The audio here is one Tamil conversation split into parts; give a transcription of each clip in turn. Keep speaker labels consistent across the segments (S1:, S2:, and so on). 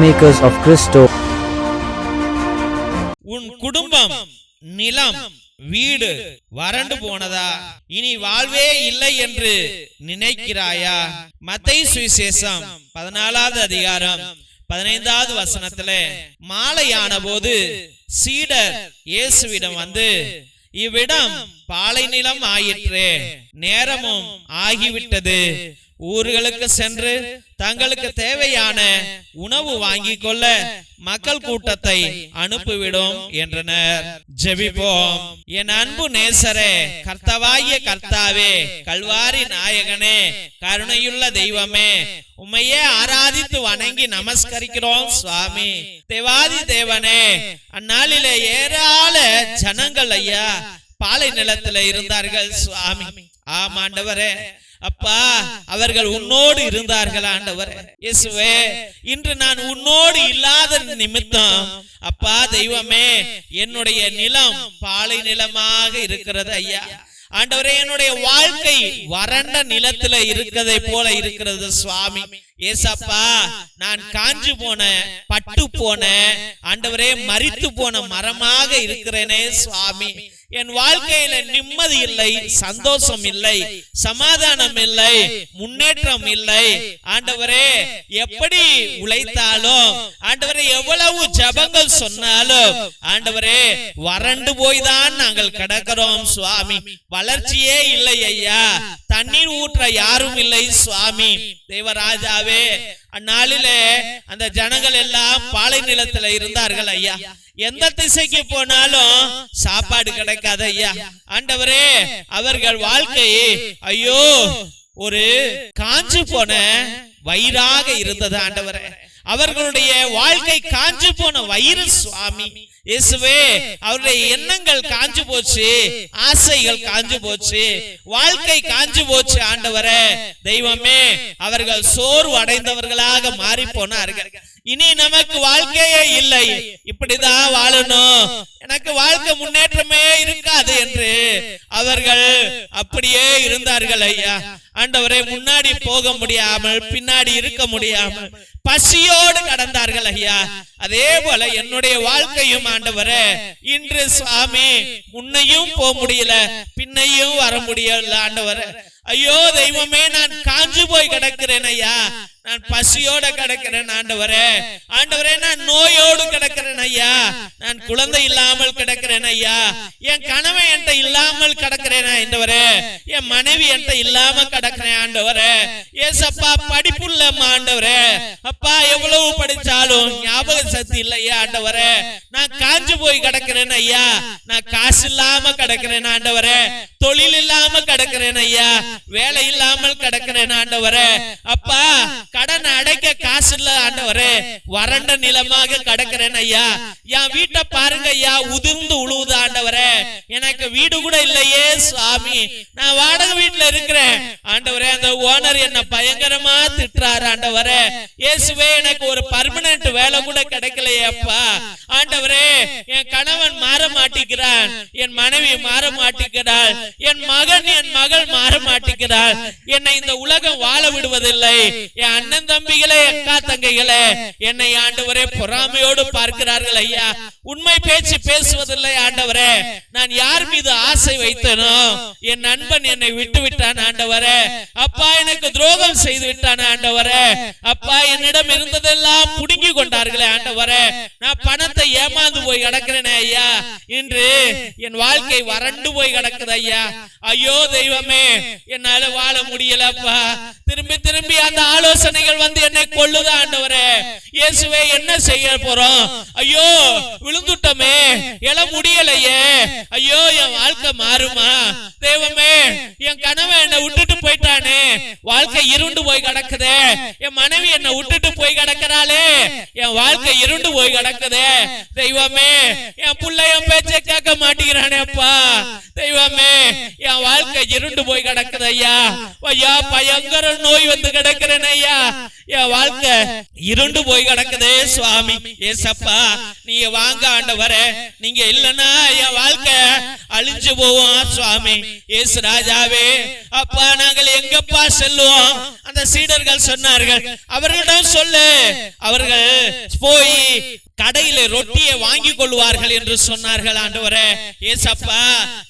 S1: Peacemakers of Christo.
S2: உன் குடும்பம் நிலம் வீடு வறண்டு போனதா? இனி வாழ்வே இல்லை என்று நினைக்கிறாயா? மத்தை சுவிசேஷம் பதினாலாவது அதிகாரம் பதினைந்தாவது வசனத்துல மாலையான போது சீடர் இயேசுவிடம் வந்து இவ்விடம் பாலை நிலம் ஆயிற்று நேரமும் ஆகிவிட்டது. ஊர்களுக்கு சென்று தங்களுக்கு தேவையான உணவு வாங்கிக் கொள்ள மக்கள் கூட்டத்தை அனுப்பிவிடும் என்றனர். ஜெபிப்போம். என் அன்பு நேசரே கர்த்தவாகிய கர்த்தாவே கல்வாரி நாயகனே கருணையுள்ள தெய்வமே உம்மையே ஆராதித்து வணங்கி நமஸ்கரிக்கிறோம் சுவாமி. தேவாதி தேவனே அந்நாளிலே ஏராள ஜனங்கள் ஐயா பாலை நிலத்துல இருந்தார்கள் சுவாமி. ஆமாண்டவரே அப்பா அவர்கள் உன்னோடு இருந்தார்கள் ஆண்டவர். இயேசுவே இன்று நான் உன்னோடு இல்லாத நிமித்தம் அப்பா தெய்வமே என்னுடைய நிலம் பாலை நிலமாக இருக்கிறது ஐயா. ஆண்டவரே என்னுடைய வாழ்க்கை வறண்ட நிலத்துல இருக்கிறதை போல இருக்கிறது சுவாமி. ஏசப்பா நான் காஞ்சு போன பட்டு போன ஆண்டவரே மரித்து போன மரமாக இருக்கிறேனே சுவாமி. என் வாழ்க்கையில நிம்மதி இல்லை சந்தோஷம் இல்லை சமாதானம் இல்லை முன்னேற்றம் இல்லை ஆண்டவரே எப்படி உழைத்தாலும் ஆண்டவரே எவ்வளவு ஜபங்கள் சொன்னாலும் ஆண்டவரே வறண்டு போய் தான் நாங்கள் கிடக்கிறோம் சுவாமி. வளர்ச்சியே இல்லை ஐயா. தண்ணீர் ஊற்ற யாரும் இல்லை சுவாமி. தேவராஜாவே அந்நாளிலே அந்த ஜனங்கள் எல்லாம் பாலை நிலத்துல இருந்தார்கள் ஐயா. எந்த திசைக்கு போனாலும் சாப்பாடு கிடைக்காது ஐயா. ஆண்டவரே அவர்கள் வாழ்க்கை ஐயோ ஒரு காஞ்சு போன வயிறாக இருந்தது ஆண்டவரே. அவர்களுடைய வாழ்க்கை காஞ்சு போன வயிறு சுவாமி. இயேசுவே அவருடைய எண்ணங்கள் காஞ்சு போச்சு. ஆசைகள் காஞ்சு போச்சு. வாழ்க்கை காஞ்சு போச்சு ஆண்டவரே. தெய்வமே அவர்கள் சோர்வு அடைந்தவர்களாக மாறி போனார்கள் இனி நமக்கு வாழ்க்கையே இல்லை. இப்படிதான் வாழணும். எனக்கு வாழ்க்கை முன்னேற்றமே இருக்காது என்று அவர்கள் அப்படியே இருந்தார்கள் ஐயா. ஆண்டவரை முன்னாடி போக முடியாமல் பின்னாடி இருக்க முடியாமல் பசியோடு கடந்தார்கள் ஐயா. அதே போல என்னுடைய வாழ்க்கையும் ஆண்டவரே இன்று சுவாமி முன்னையும் போக முடியல பின்னையும் வர முடியல ஆண்டவரே. ஐயோ தெய்வமே நான் காஞ்சு போய் கிடக்கிறேன் ஐயா. நான் பசியோட கிடக்கிறேன் ஆண்டவரே. ஆண்டவரே. நான் நோயோடு கிடக்கிறேன் ஐயா. நான் குழந்தை இல்லாமல் கிடக்கிறேன் ஐயா. என் கணவன் என்கிட்ட இல்லாமல் கிடக்கிறேன் ஆண்டவரே. என் மனைவி என்கிட்ட இல்லாம கிடக்கிறேன் ஆண்டவரே. ஏசப்பா படிப்புள்ள ஆண்டவரே. அப்பா எவ்வளவு படிச்சாலும் ஞாபக சக்தி இல்லையா ஆண்டவரே நான் காஞ்சு போய் கிடக்கிறேன் ஐயா. நான் காசு இல்லாம கிடக்கிறேன் ஆண்டவரே. தொழில் இல்லாம கிடக்கிறேன் ஐயா. வேலை இல்லாமல் கிடக்கிறேன் ஆண்டவரே. அப்பா கடன் அடைக்க காசு இல்ல ஆண்டவரே. வறண்ட நிலமாக கிடக்கிறேன் ஐயா. என் வீட்டை பாருங்க ஐயா உதிர்ந்து உழுவுது ஆண்டவரே. எனக்கு வீடு கூட இல்லையே சுவாமி. நான் வாடகை வீட்டுல இருக்கிறேன். ஆண்டவரே அந்த ஓனர் என்ன பயங்கரமா திட்டுறாரு ஆண்டவரே. இயேசுவே எனக்கு ஒரு பர்மனன்ட் வேலை கூட கிடைக்கலையப்பா. ஆண்டவரே என் கணவன் மாற மாட்டேங்கிறான் என் மனைவி மாற மாட்டேங்கிறாள் என் மகன் என் மகள் மாற மாட்டேங்கிறாள் என்னை இந்த உலகம் வாழ விடுவதில்லை. என் அண்ணன் தம்பிகளே அக்கா தங்கைகளே என்னை ஆண்டவரே பொறாமையோடு பார்க்கிறார்கள் ஐயா. உண்மை பேச்சு பேசுவதில்லை ஆண்டவரே. நான் யார் மீது ஆசை வைத்தனோ என் நண்பன் என்னை விட்டு விட்டான் ஆண்டவரே. அப்பா எனக்கு துரோகம் செய்து விட்டான் ஆண்டவரே. அப்பா என்னிடம் இருந்ததெல்லாம் புடுங்கி கொண்டார்கள் ஆண்டவரே நான் பணத்தை ஏமாந்து போய் கிடக்கிறேனே ஐயா. இன்று என் வாழ்க்கை வறண்டு போய் கிடக்குது ஐயா. ஐயோ தெய்வமே என்னால வாழ முடியலப்பா. திரும்பி திரும்பி அந்த ஆலோசனைகள் வந்து என்னை கொள்ளுதா ஆண்டவரே. இயேசுவே என்ன செய்ய போறோம்? ஐயோ விழுந்துட்டோமே. எல முடியலையே. ஐயோ என் வாழ்க்கை மாறுமா? தெய்வமே என் கணவன் என்னை விட்டுட்டு போயிட்டானே. வாழ்க்கை இருண்டு போய் கிடக்குதே. என் மனைவி என்னை விட்டுட்டு போய் கிடக்கிறாளே. என் வாழ்க்கை இருண்டு போய் கிடக்குதே. தெய்வமே என் பிள்ளை என் பேச்சை கேட்க மாட்டேங்கிறானேப்பா தெய்வமே என் வாழ்க்கை இருண்டு போய் கிடக்குது ஐயா ஐயா பயங்கர நோய் வந்து கிடக்கிறேன் ஐயா என் வாழ்க்கை இருண்டு போய் கிடக்குதே சுவாமி ஏசப்பா நீங்க வாங்க ஆண்டவரே நீங்க இல்லைன்னா என் வாழ்க்கை அழிஞ்சு போவோம் சுவாமி ஏசு ராஜாவே அப்பா நாங்கள் எங்கப்பா செல்லுவோம் அந்த சீடர்கள் சொன்னார்கள் அவர்களிடம் சொல்லு. அவர்கள் போய் கடையில ரொட்டியை வாங்கி கொள்வார்கள் என்று சொன்னார்கள் ஆண்டவரே ஏசப்பா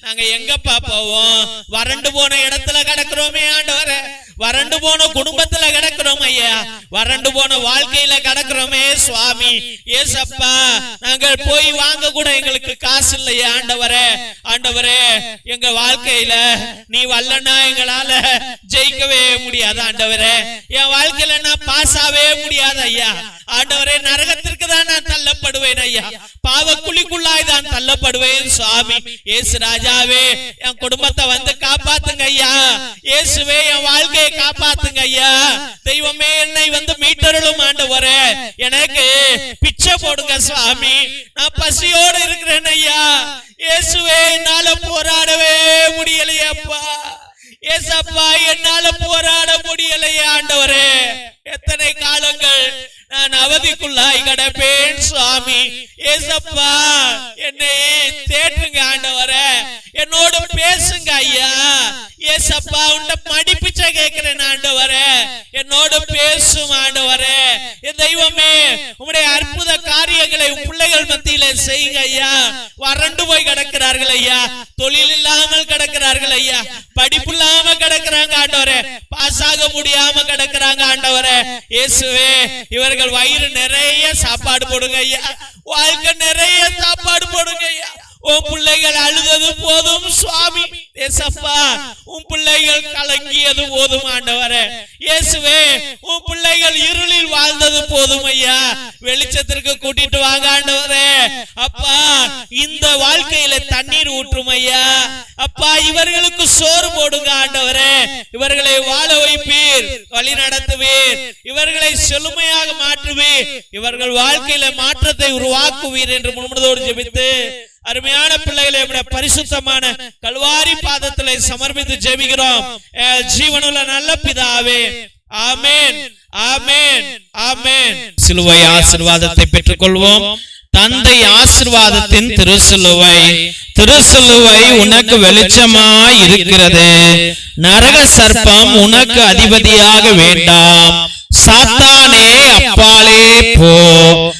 S2: நாங்க எங்கப்பா போவோம்? வறண்டு போன இடத்துல கிடக்குறோமே ஆண்டவரே. வறண்டு போன குடும்பத்துல கிடக்குறோம் ஐயா. வறண்டு போன வாழ்க்கையில கிடக்குறோமே சுவாமி. ஏசப்பா நாங்கள் போய் வாங்க கூட எங்களுக்கு காசு இல்லையே ஆண்டவரே. ஆண்டவரே எங்க வாழ்க்கையில நீ வல்லனா எங்களால ஜெயிக்கவே முடியாது ஆண்டவரே. என் வாழ்க்கையில நான் பாஸ் ஆகவே முடியாது ஐயா. ஆண்டவரே நரகத்திற்கு தான் நான் தள்ளப்படுவேன் ஐயா. பாவ குழிக்குள்ளாய் தான் தள்ளப்படுவேன் சுவாமி. ஏசு ராஜாவே என் குடும்பத்தை வந்து காப்பாத்துங்க ஐயா. இயேசுவே என் வாழ்க்கையை காப்பாத்துங்க ஐயா. தெய்வமே என்னை வந்து மீட்டருளும் ஆண்டவரே. எனக்கு பிச்சை போடுங்க சுவாமி. நான் பசியோடு இருக்கிறேன் ஐயா. இயேசுவே என்னால போராடவே முடியலையப்பா. ஏசப்பா என்னால போராட முடியலையே ஆண்டவரே. எத்தனை காலங்கள் நான் அவதிக்குள்ளாய் கிடப்பேன் சுவாமி. ஏசப்பா என்னை தேற்றுங்க ஆண்டவரே. என்னோட பேசுங்க ஐயா. ஏசப்பா உண்ட மடிப்பிச்ச கேட்கிறேன் ஆண்டவரே. என்னோடு பேசும் ஆண்டவரே. என் தெய்வமே உங்களுடைய அற்புத காரியங்களை பிள்ளைகள் மத்தியில செய்யுங்க ஐயா. வறண்டு போய் கிடக்கிறார்கள் ஐயா. தொழில் இல்லாமல் கிடக்கிறார்கள் ஐயா. படிப்பு இல்லாம கிடக்குறாங்க ஆண்டவரே. பாஸ் ஆக முடியாம கிடக்குறாங்க ஆண்டவரே. இயேசுவே இவர்கள் வயிறு நிறைய சாப்பாடு போடுங்க ஐயா. வாழ்க்கை நிறைய சாப்பாடு போடுங்க ஐயா. உன் பிள்ளைகள் அழுதது போதும் சுவாமி. ஏசப்பா உன் பிள்ளைகள் கலங்கியது போதும் ஆண்டவரே. இயேசுவே உன் பிள்ளைகள் இருளில் வாழ்ந்தது போதும் ஐயா. வெளிச்சத்திற்கு கூட்டிட்டு வாங்க ஆண்டவரே. அப்பா இந்த வாழ்க்கையில தண்ணீர் ஊற்றும் ஐயா. அப்பா இவர்களுக்கு சோறு போடுங்க ஆண்டவரே. இவர்களை வாழ வைப்பீர் வழி நடத்துவீர். இவர்களை செழுமையாக மாற்றுவீர். இவர்கள் வாழ்க்கையில மாற்றத்தை உருவாக்குவீர் என்று முன்முதோடு ஜெபித்து அருமையான பிள்ளைகளை நம்முடைய பரிசுத்தமான கல்வாரி பாதத்திலே சமர்ப்பித்து ஜெபிக்கிறோம். ஜீவனுள்ள நல்ல பிதாவே ஆமேன் ஆமேன் ஆமேன். சிலுவை ஆசீர்வாதத்தை பெற்றுக்கொள்வோம். தந்தை ஆசிர்வாதத்தின் திருசிலுவை திருசிலுவை உனக்கு வெளிச்சமாய் இருக்கிறது. நரக சர்ப்பம் உனக்கு அதிபதியாக வேண்டாம். சாத்தானே அப்பாலே போ.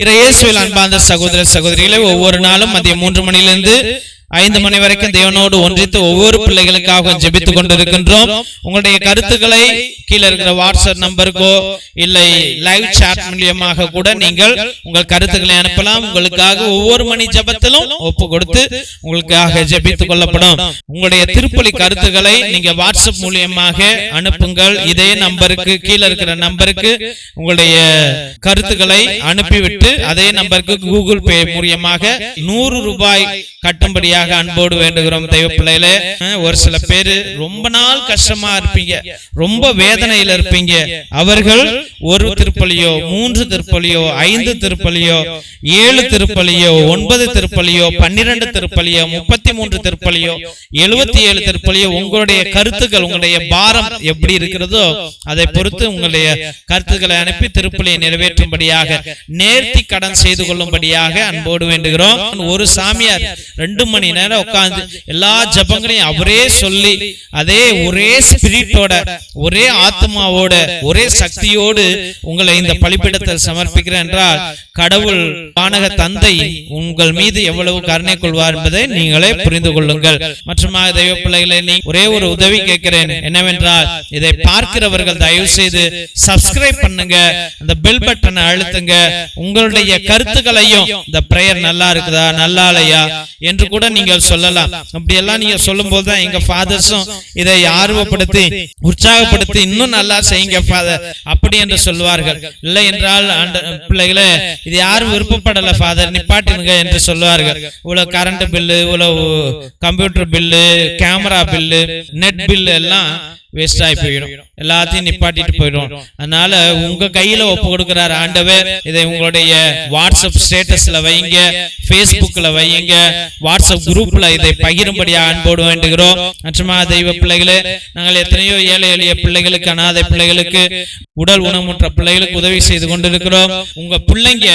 S2: இறையேசுவில் அன்பார்ந்த சகோதர சகோதரிகளை ஒவ்வொரு நாளும் மதியம் மூன்று மணியிலிருந்து ஐந்து மணி வரைக்கும் தேவனோடு ஒன்றித்து ஒவ்வொரு பிள்ளைகளுக்காக ஜெபித்துக் கொண்டிருக்கின்றோம். உங்களுடைய கருத்துக்களை கீழே இருக்கிற வாட்ஸ்அப் நம்பருக்கோ இல்லை லைவ் சாட் மூலியமாக கூட நீங்கள் உங்கள் கருத்துக்களை அனுப்பலாம். உங்களுக்காக ஒவ்வொரு மணி ஜெபத்திலும் ஒப்பு கொடுத்து உங்களுக்காக ஜபித்துக் கொள்ளப்படும். உங்களுடைய திருப்பலி கருத்துக்களை நீங்க வாட்ஸ்அப் மூலியமாக அனுப்புங்கள். இதே நம்பருக்கு கீழே இருக்கிற நம்பருக்கு உங்களுடைய கருத்துக்களை அனுப்பிவிட்டு அதே நம்பருக்கு கூகுள் பே மூலியமாக நூறு ரூபாய் கட்டும்படியாக அன்போடு வேண்டுகிறோம். தெய்வ பிள்ளையில ஒரு சில பேரு ரொம்ப நாள் கஷ்டமா இருப்பீங்க. ரொம்ப வேத வேதனையில் இருப்பீங்க. அவர்கள் ஒரு திருப்பலியோ மூன்று திருப்பலியோ ஐந்து திருப்பலியோ ஏழு திருப்பலியோ ஒன்பது திருப்பலியோ பன்னிரண்டு திருப்பலியோ முப்பத்தி மூன்று திருப்பலியோ எழுபத்தி ஏழு திருப்பலியோ உங்களுடைய கருத்துக்கள் உங்களுடைய பாரம் எப்படி இருக்கிறதோ அதை பொறுத்து உங்களுடைய கருத்துக்களை அனுப்பி திருப்பலியை நிறைவேற்றும்படியாக நேர்த்தி கடன் செய்து கொள்ளும்படியாக அன்போடு வேண்டுகிறோம். ஒரு சாமியார் ரெண்டு மணி நேரம் உட்கார்ந்து எல்லா ஜபங்களையும் அவரே சொல்லி அதே ஒரே ஸ்பிரிட்டோட ஒரே ஆத்மாவோட ஒரே சக்தியோடு உங்களை இந்த பலிப்பிடத்தில் சமர்ப்பிக்கிறேன் என்றால் கடவுள் வானக தந்தை உங்கள் மீது எவ்வளவு கருணை கொள்வார் என்பதை நீங்களே புரிந்து கொள்ளுங்கள். மற்றும் தெய்வ பிள்ளைகளை நீ ஒரே ஒரு உதவி கேட்கிறேன். என்னவென்றால் இதை பார்க்கிறவர்கள் தயவு செய்து சப்ஸ்கிரைப் பண்ணுங்க. அந்த பெல் பட்டனை அழுத்துங்க. உங்களுடைய கருத்துக்களையும் இந்த பிரேயர் நல்லா இருக்குதா? நல்லா இல்லையா? என்று கூட நீங்கள் சொல்லலாம். அப்படி எல்லாம் நீங்க சொல்லும் போது தான் எங்க ஃபாதர்ஸும் இதை ஆர்வப்படுத்தி உற்சாகப்படுத்தி இன்னும் இன்னும் நல்லா செய்யுங்க ஃபாதர் அப்படி என்று சொல்வார்கள். இல்லை என்றால் பிள்ளைகளே இது யாரும் விருப்பப்படல ஃபாதர் நிப்பாட்டினுங்க என்று சொல்வார்கள். இவ்வளவு கரண்ட் பில்லு இவ்வளவு computer bill camera bill net bill எல்லாம் வேஸ்ட் ஆகி போயிடும். எல்லாத்தையும் நிப்பாட்டிட்டு போயிடும். அதனால உங்க கையில ஒப்பு கொடுக்கிறார் ஆண்டவர். இதை உங்களுடைய வாட்ஸ்அப் ஸ்டேட்டஸ்ல வைங்க. Facebookல வைங்க. வாட்ஸ்அப் குரூப்ல இதை பகிரும்படியா அன்போடு வேண்டுகிறோம். மற்றும் தெய்வ பிள்ளைகளே நாங்கள் எத்தனையோ ஏழை எளிய பிள்ளைகளுக்கு அனாதை பிள்ளைகளுக்கு உடல் ஊனமுற்ற பிள்ளைகளுக்கு உதவி செய்து கொண்டிருக்கிறோம். உங்க பிள்ளைங்க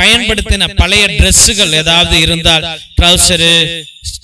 S2: பயன்படுத்தின பழைய Dressகள் ஏதாவது இருந்தால் ட்ரௌசரு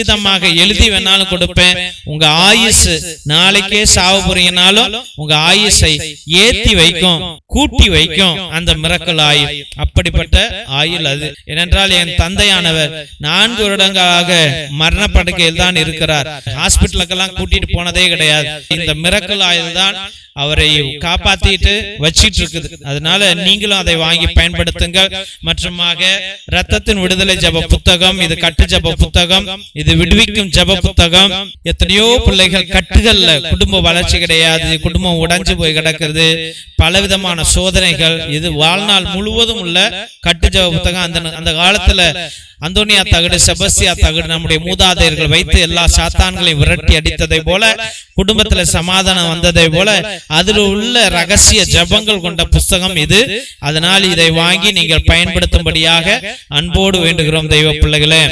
S2: கச்சிதமாக எழுதி வேணாலும் கொடுப்பேன். உங்க ஆயுசு நாளைக்கே சாவு போறீங்கனாலும் உங்க ஆயுசை ஏத்தி வைக்கும் கூட்டி வைக்கும். அந்த மிரக்கல் ஆயுள். அப்படிப்பட்ட ஆயுள் அது. ஏனென்றால் என் தந்தையானவர் நான்கு வருடங்களாக மரணப்படுக்கையில் தான் இருக்கிறார். ஹாஸ்பிட்டலுக்கெல்லாம் கூட்டிட்டு போனதே கிடையாது. இந்த மிரக்கல் ஆயுள் தான் அவரை காப்பாத்திட்டு வச்சிட்டு இருக்குது அதனால நீங்களும் அதை வாங்கி பயன்படுத்துங்கள். மற்றுமாக ரத்தத்தின் விடுதலை ஜப புத்தகம் இது கட்டு ஜப புத்தகம் இது விடுவிக்கும் ஜப புத்தகம். எத்தனையோ பிள்ளைகள் கட்டுகள்ல குடும்ப வளர்ச்சி கிடையாது. குடும்பம் உடைஞ்சு போய் கிடக்குது பலவிதமான சோதனைகள். இது வாழ்நாள் முழுவதும் உள்ள கட்டு ஜப புத்தகம். அந்த அந்த காலத்துல அந்தோனியா தகடு செபஸ்தியா தகடு நம்முடைய மூதாதையர்கள் வைத்து எல்லா சாத்தான்களையும் விரட்டி அடித்ததை போல குடும்பத்துல சமாதானம் வந்ததை போல அதில் உள்ள ரகசிய ஜபங்கள் கொண்ட புஸ்தகம் இது. அதனால் இதை வாங்கி நீங்கள் பயன்படுத்தும்படியாக அன்போடு வேண்டுகிறோம் தெய்வ பிள்ளைகளே.